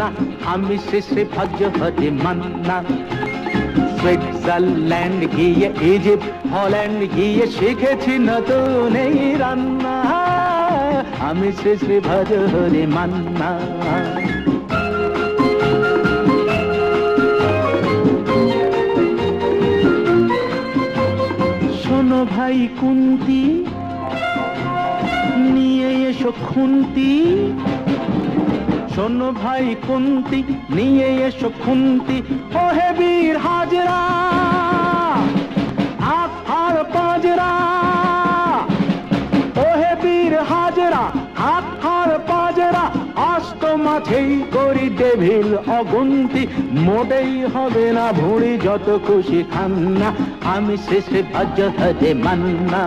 মান্না, আমি শেষে ভজ হরে মান্না। সুইজারল্যান্ড গিয়ে, ইজিপ্ট, হল্যান্ড গিয়ে শিখেছি নতুন এই রান্না। আমি শেষে ভজ হরে মান্না। শোনো ভাই কুন্তি, নিয়ে এসো খুন্তি। শোনো ভাই কুন্তি, নিয়ে এসো খুন্তি। ও হে বীর হাজরা হার পাজরা। ও হে বীর হাজরা হার পাজরা, আস্ত মাঝেই করি ডেভিল অগুন্তি। মোটেই হবে না ভুঁড়ি, যত খুশি খান না, আমি শেষে বাজ্য মান্না।